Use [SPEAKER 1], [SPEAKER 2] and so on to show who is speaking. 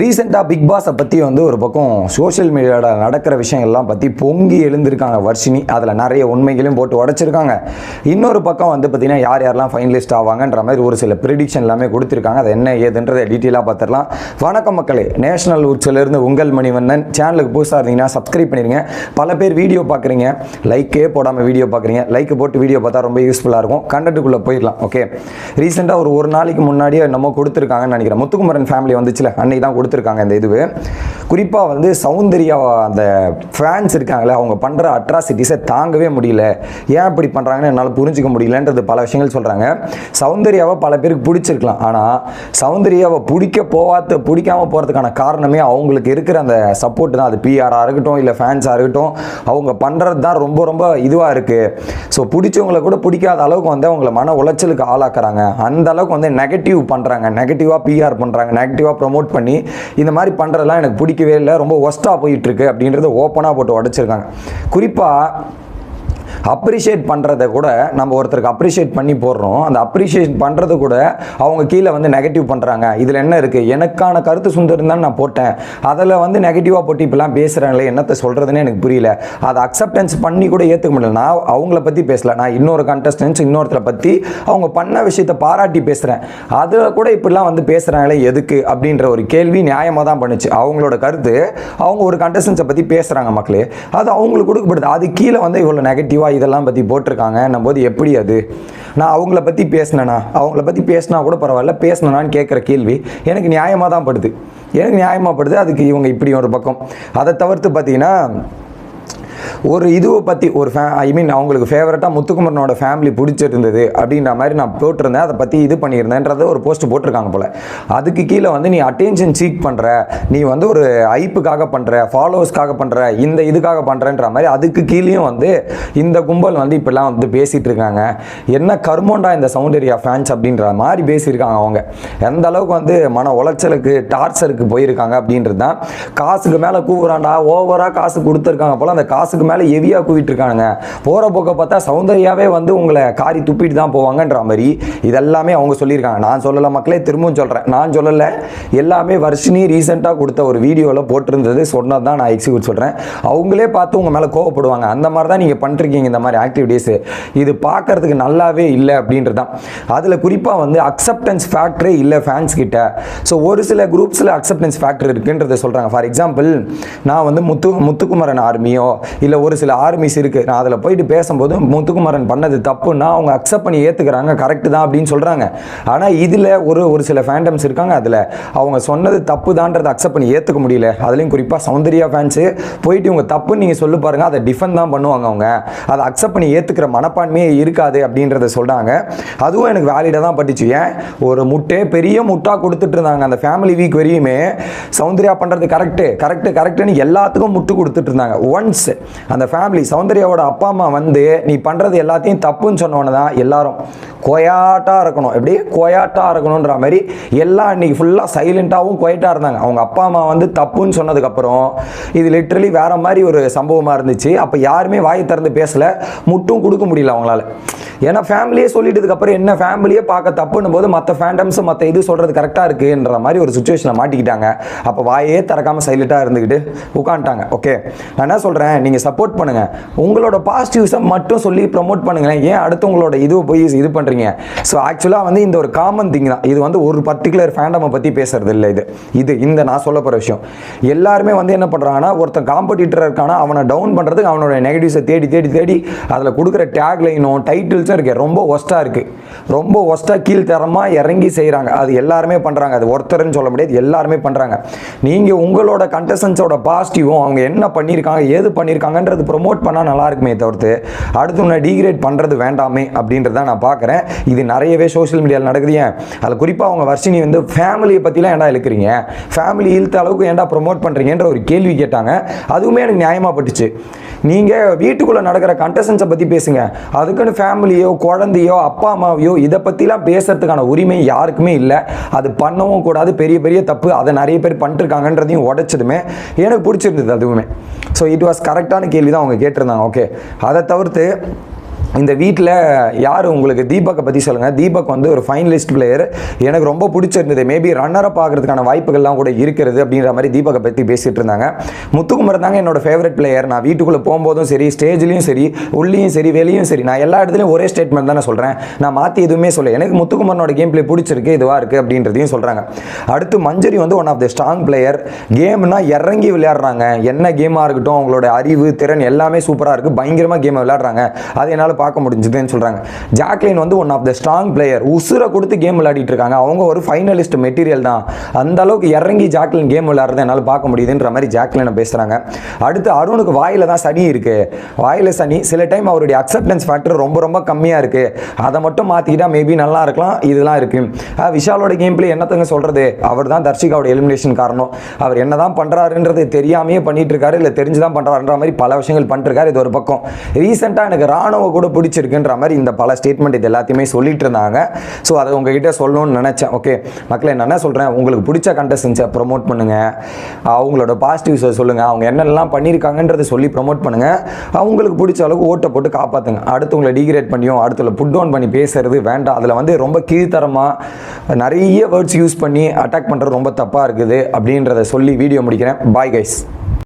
[SPEAKER 1] ரீசெண்டாக பிக் பாஸை பற்றி வந்து ஒரு பக்கம் சோஷியல் மீடியாவில் நடக்கிற விஷயங்கள்லாம் பற்றி பொங்கி எழுந்திருக்காங்க வர்ஷினி. அதில் நிறைய உண்மைகளையும் போட்டு உடச்சிருக்காங்க. இன்னொரு பக்கம் வந்து பார்த்தீங்கன்னா யார் யாரெல்லாம் ஃபைனலிஸ்ட் ஆவாங்கன்ற மாதிரி ஒரு சில ப்ரிடிக்ஷன் எல்லாமே கொடுத்துருக்காங்க. அது என்ன ஏதுன்றதை டீட்டெயிலாக பார்த்துடலாம் வணக்கம் மக்களே. நேஷனல் இருந்து உங்கள் மணிவண்ணன். சேனலுக்கு புதுசாக இருந்தீங்கன்னா சப்ஸ்கிரைப் பண்ணிடுங்க பல பேர் வீடியோ பார்க்குறீங்க லைக்கே போடாமல் வீடியோ பார்க்குறீங்க லைக் போட்டு வீடியோ பார்த்தா ரொம்ப யூஸ்ஃபுல்லாக இருக்கும். கண்டென்ட்டுக்குள்ளே போயிடலாம். ஓகே ரீசெண்டாக ஒரு ஒரு நாளைக்கு முன்னாடியே நம்ம கொடுத்துருக்காங்கன்னு நினைக்கிறேன். முத்துக்குமரன் ஃபேமிலி வந்துச்சுல. அன்னைக்கு தான் கொடுத்துருக்காங்க இந்த இது குறிப்பாக வந்து சௌந்தர்யா அந்த ஃபேன்ஸ் இருக்காங்களே அவங்க பண்ணுற அட்ராசிட்டிஸை தாங்கவே முடியல. ஏன் இப்படி பண்ணுறாங்கன்னு என்னால் புரிஞ்சுக்க முடியலன்றது பல விஷயங்கள் சொல்கிறாங்க சௌந்தர்யாவை பல பேருக்கு பிடிச்சிருக்கலாம். ஆனால் சௌந்தர்யாவை பிடிக்க போகாத பிடிக்காம போகிறதுக்கான காரணமே அவங்களுக்கு இருக்கிற அந்த சப்போர்ட் தான். அது பிஆராக இருக்கட்டும் இல்லை ஃபேன்ஸாக இருக்கட்டும் அவங்க பண்ணுறது தான் ரொம்ப ரொம்ப இதுவாக இருக்குது ஸோ பிடிச்சவங்களை கூட பிடிக்காத அளவுக்கு வந்து அவங்கள மன உளைச்சலுக்கு ஆளாக்குறாங்க. அந்த அளவுக்கு வந்து நெகட்டிவ் பண்ணுறாங்க நெகட்டிவாக பிஆர் பண்ணுறாங்க நெகட்டிவாக ப்ரொமோட் பண்ணி இந்த மாதிரி பண்ணுறதெல்லாம் எனக்கு பிடிக்கவே இல்லை. ரொம்ப ஒஸ்ட்டாக போயிட்டுருக்கு அப்படின்றத ஓப்பனாக போட்டு உடச்சிருக்காங்க. குறிப்பாக அப்ரிஷியேட் பண்ணுறத கூட நம்ம ஒருத்தருக்கு அப்ரிஷியேட் பண்ணி போடுறோம். அந்த அப்ரிஷியேட் பண்ணுறது கூட அவங்க கீழே வந்து நெகட்டிவ் பண்ணுறாங்க இதில் என்ன இருக்குது எனக்கான கருத்து சுந்தரம் தான் நான் போட்டேன். அதில் வந்து நெகட்டிவாக போட்டு இப்பெல்லாம் பேசுகிறாங்களே என்னத்தை சொல்கிறதுன்னு எனக்கு புரியல. அதை அக்செப்டன்ஸ் பண்ணி கூட ஏற்றுக்க முடியல. நான் அவங்கள பற்றி பேசல. நான் இன்னொரு கண்டஸ்டன்ஸ் இன்னொருத்தரை பற்றி அவங்க பண்ண விஷயத்தை பாராட்டி பேசுகிறேன் அதில் கூட இப்படிலாம் வந்து பேசுகிறாங்களே எதுக்கு? அப்படின்ற ஒரு கேள்வி நியாயமாக தான் பண்ணுச்சு. அவங்களோட கருத்து அவங்க ஒரு கண்டஸ்டன்ஸை பற்றி பேசுகிறாங்க மக்களே. அது அவங்களுக்கு கொடுக்கப்படுது அது கீழே வந்து இவ்வளோ நெகட்டிவாக இதெல்லாம் பற்றி போட்டிருக்காங்க போது எப்படி அது? நான் அவங்கள பற்றி பேசினேனா? அவங்கள பற்றி பேசினா கூட பரவாயில்ல பேசினேனான்னு கேட்குற கேள்வி எனக்கு நியாயமாக தான் படுது. எனக்கு நியாயமாக படுது அதுக்கு இவங்க இப்படி ஒரு பக்கம். அதை தவிர்த்து பார்த்தீங்கன்னா ஒரு இதுவை பற்றி ஒரு ஃபே ஐ மீன் அவங்களுக்கு ஃபேவரட்டாக முத்துக்குமரனோட ஃபேமிலி பிடிச்சிருந்தது அப்படின்ற மாதிரி நான் போட்டிருந்தேன். அதை பற்றி இது பண்ணியிருந்தேன்றதை ஒரு போஸ்ட் போட்டிருக்காங்க போல். அதுக்கு கீழே வந்து நீ அட்டென்ஷன் சீக் பண்ணுற நீ வந்து ஒரு ஐப்புக்காக பண்ணுற ஃபாலோவர்ஸ்க்காக பண்ணுற இந்த இதுக்காக பண்ணுறன்ற மாதிரி அதுக்கு கீழேயும் வந்து இந்த கும்பல் வந்து இப்படிலாம் வந்து பேசிகிட்டு இருக்காங்க. என்ன கர்மோண்டா இந்த சவுண்டரியா ஃபேன்ஸ் அப்படின்ற மாதிரி பேசியிருக்காங்க அவங்க. எந்த அளவுக்கு வந்து மன உளைச்சலுக்கு டார்ச்சருக்கு போயிருக்காங்க அப்படின்றது தான். காசுக்கு மேலே கூவுறாண்டா ஓவராக காசு கொடுத்துருக்காங்க போல் அந்த காசு காசுக்கு மேலே ஹெவியாக கூவிட்டு இருக்கானுங்க போகிற போக்க பார்த்தா சௌந்தர்யாவே வந்து உங்களை காரி துப்பிட்டு தான் போவாங்கன்ற மாதிரி இதெல்லாமே அவங்க சொல்லியிருக்காங்க. நான் சொல்லலை மக்களே திரும்பவும் சொல்கிறேன் நான் சொல்லலை. எல்லாமே வர்ஷினி ரீசெண்டாக கொடுத்த ஒரு வீடியோவில் போட்டிருந்தது. சொன்னது தான் நான் எக்ஸிக்யூட் சொல்கிறேன் அவங்களே பார்த்து உங்கள் மேலே கோவப்படுவாங்க. அந்த மாதிரி தான் நீங்கள் பண்ணிருக்கீங்க இந்த மாதிரி ஆக்டிவிட்டீஸு இது பார்க்கறதுக்கு நல்லாவே இல்லை அப்படின்றது தான் அதில் குறிப்பாக வந்து அக்செப்டன்ஸ் ஃபேக்டரே இல்லை ஃபேன்ஸ் கிட்ட. ஸோ ஒரு சில குரூப்ஸில் அக்செப்டன்ஸ் ஃபேக்டர் இருக்குன்றதை சொல்கிறாங்க ஃபார் எக்ஸாம்பிள் நான் வந்து முத்து முத்துக்குமரன் ஆர்மியோ இல்லை ஒரு சில ஆர்மிஸ் இருக்குது நான் அதில் போயிட்டு பேசும்போது முத்துக்குமரன் பண்ணது தப்புன்னா அவங்க அக்செப்ட் பண்ணி ஏற்றுக்கிறாங்க கரெக்டு தான் அப்படின்னு சொல்கிறாங்க ஆனால் இதில் ஒரு ஒரு சில ஃபேண்டம்ஸ் இருக்காங்க அதில். அவங்க சொன்னது தப்பு தான்றதை அக்செப்ட் பண்ணி ஏற்றுக்க முடியல. அதுலேயும் குறிப்பாக சௌந்தர்யா ஃபேன்ஸு போயிட்டு இவங்க தப்புன்னு நீங்கள் சொல்லி பாருங்கள் அதை டிஃபெண்ட் தான் பண்ணுவாங்க அவங்க. அதை அக்செப்ட் பண்ணி ஏற்றுக்கிற மனப்பான்மையே இருக்காது அப்படின்றத சொல்கிறாங்க அதுவும் எனக்கு வேலிடாக தான் பட்டுச்சு. ஏன்? ஒரு முட்டே பெரிய முட்டாக கொடுத்துட்டு இருந்தாங்க. அந்த ஃபேமிலி வீக் வரையுமே சௌந்தர்யா பண்ணுறது கரெக்டு கரெக்டு கரெக்டுன்னு எல்லாத்துக்கும் முட்டு கொடுத்துட்டு இருந்தாங்க. ஒன்ஸ் அந்த ஃபேமிலி சௌந்தர்யாவோட அப்பா அம்மா வந்து நீ பண்ணுறது எல்லாத்தையும் தப்புன்னு சொன்னோன்னு தான் எல்லாரும் கொயாட்டாக இருக்கணும். எப்படி? கொயாட்டாக இருக்கணுன்ற மாதிரி எல்லாம் இன்னைக்கு ஃபுல்லாக சைலண்ட்டாகவும் கொயட்டாக இருந்தாங்க. அவங்க அப்பா அம்மா வந்து தப்புன்னு சொன்னதுக்கப்புறம் இது லிட்ரலி வேற மாதிரி ஒரு சம்பவமாக இருந்துச்சு. அப்போ யாருமே வாய் திறந்து பேசலை. முட்டும் கொடுக்க முடியல அவங்களால. ஏன்னா ஃபேமிலியே சொல்லிட்டதுக்கப்புறம் என்ன ஃபேமிலியே பார்க்க தப்புன்னும் போது மற்ற ஃபேண்டம்ஸ் மற்ற இது சொல்கிறது கரெக்டாக இருக்குன்ற மாதிரி ஒரு சுச்சுவேஷனில் மாட்டிக்கிட்டாங்க. அப்போ வாயே திறக்காமல் சைலண்ட்டாக இருந்துக்கிட்டு உட்காந்துட்டாங்க. ஓகே நான் என்ன சொல்கிறேன் நீங்கள் சப்போர்ட் பண்ணுங்கள் உங்களோட பாசிட்டிவ்ஸை மட்டும் சொல்லி ப்ரமோட் பண்ணுங்களேன். ஏன் அடுத்தவங்களோட இதுவை போய் இது பண்ணுறீங்க ஸோ ஆக்சுவலாக வந்து இந்த ஒரு காமன் திங் தான். இது வந்து ஒரு பர்டிகுலர் ஃபேண்டமை பற்றி பேசுறது இல்லை இது. இது இந்த நான் சொல்ல போகிற விஷயம். எல்லாருமே வந்து என்ன பண்ணுறாங்கன்னா ஒருத்தன் காம்படிட்டர் இருக்கானா அவனை டவுன் பண்ணுறதுக்கு அவனோட நெகட்டிவ்ஸை தேடி தேடி தேடி அதில் கொடுக்குற டேக் லைனும் டைட்டில்ஸும் இருக்கு. ரொம்ப ஒஸ்ட்டாக இருக்குது ரொம்ப ஒஸ்ட்டாக கீழ்த்தரமாக இறங்கி செய்கிறாங்க அது எல்லாருமே பண்ணுறாங்க அது ஒருத்தர்னு சொல்ல முடியாது. எல்லாருமே பண்ணுறாங்க நீங்கள் உங்களோட கண்டஸ்டன்ஸோட பாசிட்டிவும் அவங்க என்ன பண்ணியிருக்காங்க ஏது இருக்காங்கன்றது ப்ரொமோட் பண்ணால் நல்லா இருக்குமே தவிர்த்து அடுத்து உன்னை டீக்ரேட் பண்ணுறது வேண்டாமே அப்படின்றத நான் பார்க்குறேன். இது நிறையவே சோஷியல் மீடியாவில் நடக்குது ஏன்? அதில் குறிப்பாக அவங்க வர்ஷினி வந்து ஃபேமிலியை பற்றிலாம் ஏன்டா இழுக்கிறீங்க? ஃபேமிலி இழுத்த அளவுக்கு ஏன்டா ப்ரொமோட் பண்ணுறீங்கன்ற ஒரு கேள்வி கேட்டாங்க. அதுவுமே எனக்கு நியாயமாக பட்டுச்சு. நீங்கள் வீட்டுக்குள்ளே நடக்கிற கண்டஸ்டன்ஸை பற்றி பேசுங்க. அதுக்குன்னு ஃபேமிலியோ குழந்தையோ அப்பா அம்மாவையோ இதை பற்றிலாம் பேசுறதுக்கான உரிமை யாருக்குமே இல்லை. அது பண்ணவும் கூடாது. பெரிய பெரிய தப்பு. அதை நிறைய பேர் பண்ணிட்டுருக்காங்கன்றதையும் உடைச்சதுமே எனக்கு பிடிச்சிருந்தது அதுவுமே. ஸோ இட் வாஸ் கரெக்ட் கரெக்டான கேள்வி தான் அவங்க கேட்டிருந்தாங்க. ஓகே அதை தவிர்த்து இந்த வீட்டில் யார் உங்களுக்கு தீபக்கை பற்றி சொல்லுங்கள் தீபக் வந்து ஒரு ஃபைனலிஸ்ட் பிளேயர் எனக்கு ரொம்ப பிடிச்சிருந்தது. மேபி ரன்னரை பார்க்கறதுக்கான வாய்ப்புகள்லாம் கூட இருக்கிறது அப்படின்ற மாதிரி தீபக்கை பற்றி பேசிகிட்டு இருந்தாங்க. முத்துக்குமர் தாங்க என்னோடய ஃபேவரட் பிளேயர் நான் வீட்டுக்குள்ளே போகும்போதும் சரி ஸ்டேஜ்லேயும் சரி உள்ளேயும் சரி வெளியும் சரி நான் எல்லா இடத்துலையும் ஒரே ஸ்டேட்மெண்ட் தானே சொல்கிறேன் நான் மாற்றி எதுவுமே சொல்ல எனக்கு முத்துக்குமரனோட கேம் பிளே பிடிச்சிருக்கு இதுவாக இருக்குது அப்படின்றதையும் சொல்கிறாங்க அடுத்து மஞ்சரி வந்து one of the strong player கேம்னா இறங்கி விளையாடுறாங்க. என்ன கேமாக இருக்கட்டும் அவங்களோட அறிவு திறன் எல்லாமே சூப்பராக இருக்குது பயங்கரமாக கேமை விளையாடுறாங்க. அது என்னால் பார்க்க முடிஞ்சுதுன்னு சொல்கிறாங்க ஜாக்லின் வந்து one of the strong player உசுரை கொடுத்து கேம் விளையாடிட்டு இருக்காங்க. அவங்க ஒரு ஃபைனலிஸ்ட் மெட்டீரியல் தான். அந்த அளவுக்கு இறங்கி ஜாக்லின் கேம் விளையாடுறத என்னால் பார்க்க முடியுதுன்ற மாதிரி ஜாக்லினை பேசுகிறாங்க அடுத்து அருணுக்கு வாயில் தான் சனி இருக்குது வாயில சனி சில டைம் அவருடைய அக்செப்டன்ஸ் ஃபேக்டர் ரொம்ப ரொம்ப கம்மியாக இருக்குது அதை மட்டும் மாற்றிக்கிட்டால் மேபி நல்லா இருக்கலாம். இதெல்லாம் இருக்குது விஷாலோட கேம் பிளே என்னத்தங்க சொல்கிறது அவர் தான் தர்ஷிகாவோட எலிமினேஷன் காரணம். அவர் என்ன தான் பண்ணுறாருன்றது தெரியாமையே பண்ணிட்டு இருக்காரு இல்லை தெரிஞ்சு தான் பண்ணுறாருன்ற மாதிரி பல விஷயங்கள் பண்ணிருக்காரு இது ஒரு பக்கம். ரீசெண்டாக எனக்கு ராணுவ கூட பிடிச்சிருக்குன்ற மாதிரி இந்த பல ஸ்டேட்மெண்ட் இது எல்லாத்தையுமே சொல்லிட்டு இருந்தாங்க. ஸோ அதை உங்ககிட்ட சொல்லணும்னு நினச்சேன். ஓகே மக்களை நான் என்ன சொல்கிறேன் உங்களுக்கு பிடிச்ச கண்டஸ்டன்ஸை ப்ரொமோட் பண்ணுங்க. அவங்களோட பாசிட்டிவ்ஸை சொல்லுங்கள் அவங்க என்னெல்லாம் பண்ணியிருக்காங்கன்றதை சொல்லி ப்ரொமோட் பண்ணுங்க. அவங்களுக்கு பிடிச்ச அளவுக்கு ஓட்டை போட்டு காப்பாற்றுங்க அடுத்தவங்களை டிகிரேட் பண்ணியும் அடுத்தவங்களை புட் டவுன் பண்ணி பேசுறது வேண்டாம். அதில் வந்து ரொம்ப கீழ்த்தரமாக நிறைய வேர்ட்ஸ் யூஸ் பண்ணி அட்டாக் பண்ணுறது ரொம்ப தப்பாக இருக்குது அப்படின்றத சொல்லி வீடியோ முடிக்கிறேன். Bye guys